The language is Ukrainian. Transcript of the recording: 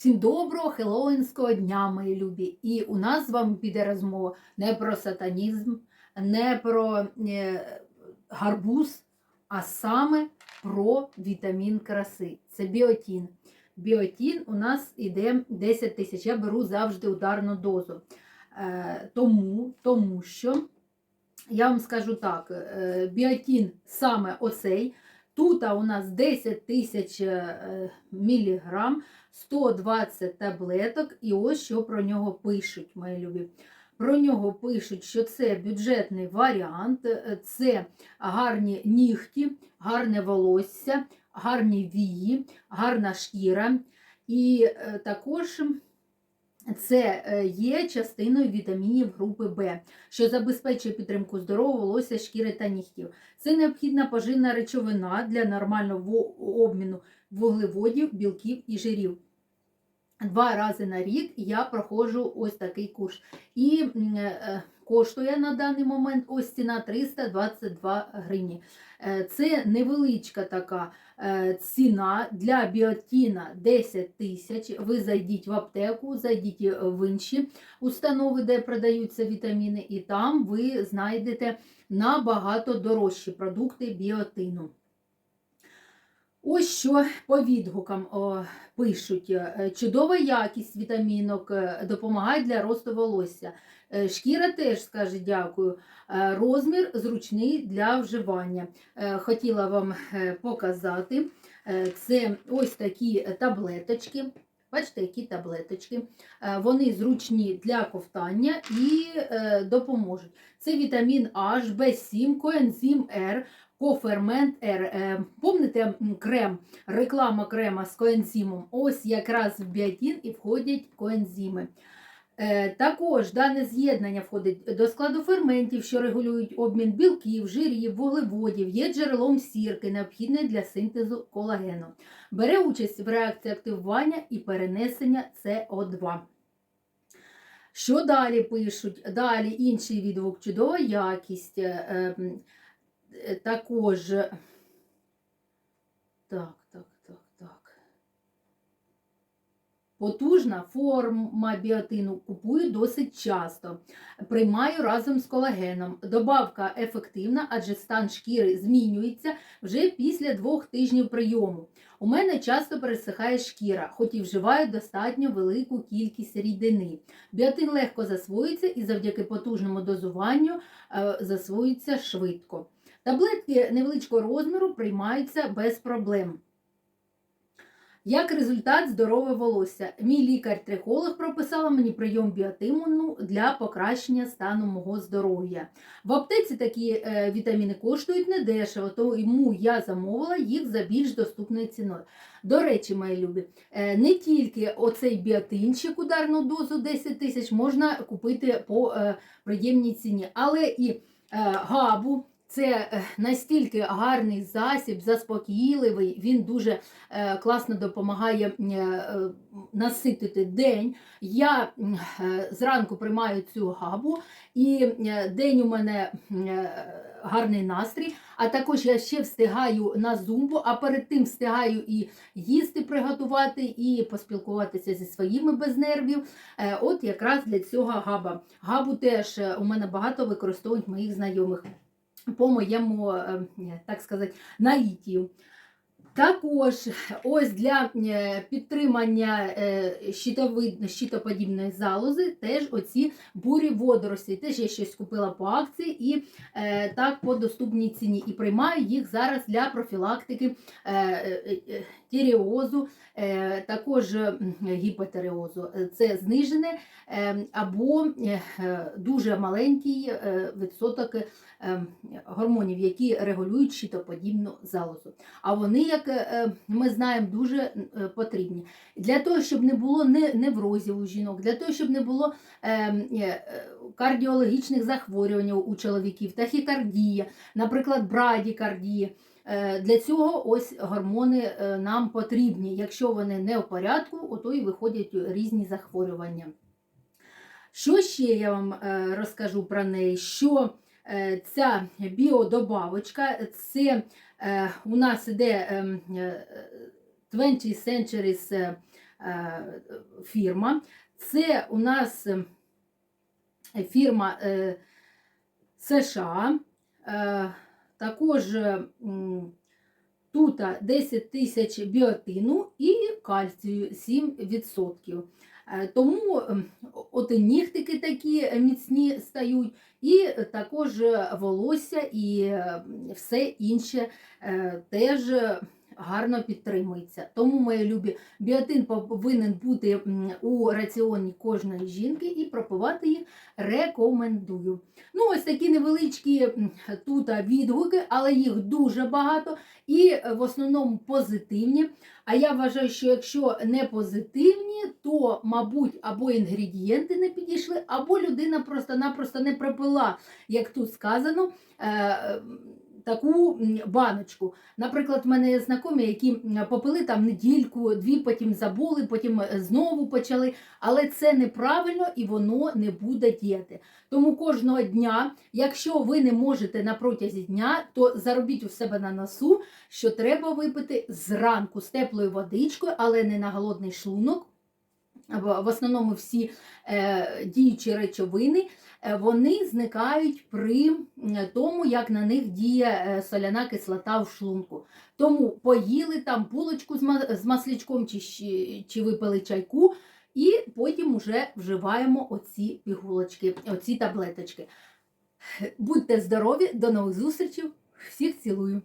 Всім доброго хеллоуінського дня, мої любі! І у нас з вами піде розмова не про сатанізм, не про е, гарбуз, а саме про вітамін краси. Це біотін. Біотін у нас іде 10 тисяч. Я беру завжди ударну дозу. Е, тому, тому що я вам скажу так: е, біотін саме оцей. Тут у нас 10 тисяч е, міліграм, 120 таблеток, і ось що про нього пишуть, мої любі. Про нього пишуть, що це бюджетний варіант, е, це гарні нігті, гарне волосся, гарні вії, гарна шкіра. І е, також це е, є частиною вітамінів групи В, що забезпечує підтримку здорового волосся, шкіри та нігтів. Це необхідна поживна речовина для нормального обміну вуглеводів, білків і жирів. Два рази на рік я проходжу ось такий курс. І е, коштує на даний момент ось ціна 322 гривні. Е, це невеличка така е, ціна для біотіна 10 тисяч. Ви зайдіть в аптеку, зайдіть в інші установи, де продаються вітаміни, і там ви знайдете набагато дорожчі продукти біотину. Ось що по відгукам о, пишуть: Е, чудова якість вітамінок е, допомагає для росту волосся. Е, Шкіра теж скаже дякую. Розмір зручний для вживання. Хотіла вам показати. Це ось такі таблеточки. Бачите, які таблеточки. Вони зручні для ковтання і допоможуть. Це вітамін H, B7, коензим R, кофермент Р. Е, Помните крем, реклама крема з коензимом? Ось якраз в біотин і входять коензими. Е, Також дане з'єднання входить до складу ферментів, що регулюють обмін білків, жирів, вуглеводів, є джерелом сірки, необхідне для синтезу колагену. Бере участь в реакції активування і перенесення СО2. Що далі пишуть? Далі інший відгук, чудова якість. Е, Також. Так, так, так, так. Потужна форма біотину купую досить часто. Приймаю разом з колагеном. Добавка ефективна, адже стан шкіри змінюється вже після двох тижнів прийому. У мене часто пересихає шкіра, хоч і вживаю достатньо велику кількість рідини. Біотин легко засвоюється і завдяки потужному дозуванню е, засвоюється швидко. Таблетки невеличкого розміру приймаються без проблем. Як результат, здорове волосся. Мій лікар-трихолог прописала мені прийом біотимуну для покращення стану мого здоров'я. В аптеці такі е, вітаміни коштують недешево, тому я замовила їх за більш доступною ціною. До речі, мої любі, е, не тільки оцей біотинчик ударну дозу 10 тисяч можна купити по е, приємній ціні, але і габу. Це е, настільки гарний засіб, заспокійливий, він дуже е, класно допомагає е, наситити день. Я зранку приймаю цю габу, і день у мене гарний настрій, а також я ще встигаю на зумбу, а перед тим встигаю і їсти приготувати, і поспілкуватися зі своїми без нервів. От якраз для цього габа. Габу теж у мене багато використовують моїх знайомих по моєму, е, так сказати, наїтію. Також ось для е, підтримання е, щитоподібної залози теж оці бурі водорості. Теж я щось купила по акції і так по доступній ціні. І приймаю їх зараз для профілактики тіріозу, також гіпотереозу. Це знижене е, або дуже маленький відсоток гормонів, які регулюють щитоподібну залозу. А вони, як е, ми знаємо, дуже е, потрібні. Для того, щоб не було неврозів у жінок, для того, щоб не було е, е, кардіологічних захворювань у чоловіків, тахікардія, наприклад, брадікардія. Е, Для цього ось гормони е, нам потрібні. Якщо вони не в порядку, ото і виходять різні захворювання. Що ще я вам е, розкажу про неї? Що е, ця біодобавочка, це е, у нас іде ем, е, 20 Centuries е, е, фірма. Це у нас е, фірма е, США. Е, також е, тут 10 тисяч біотину і кальцію 7%. Е, Тому ем, от нігтики такі міцні стають, і також волосся і е, все інше е, теж гарно підтримується. Тому, мої любі, біотин повинен бути у раціоні кожної жінки і пропивати їх рекомендую. Ну, ось такі невеличкі тут відгуки, але їх дуже багато і е, в основному позитивні. А я вважаю, що якщо не позитивні, то, мабуть, або інгредієнти не підійшли, або людина просто-напросто не пропила, як тут сказано, е, таку баночку. Наприклад, в мене є знайомі, які попили там недільку, дві, потім забули, потім е, знову почали. Але це неправильно і воно не буде діяти. Тому кожного дня, якщо ви не можете на протязі дня, то заробіть у себе на носу, що треба випити зранку з теплою водичкою, але не на голодний шлунок. В основному всі е, діючі речовини е, вони зникають при тому, як на них діє е, соляна кислота в шлунку. Тому поїли там булочку з маслячком чи, чи випили чайку, і потім вже вживаємо оці пігулочки, оці таблеточки. Будьте здорові, до нових зустрічей, всіх цілую!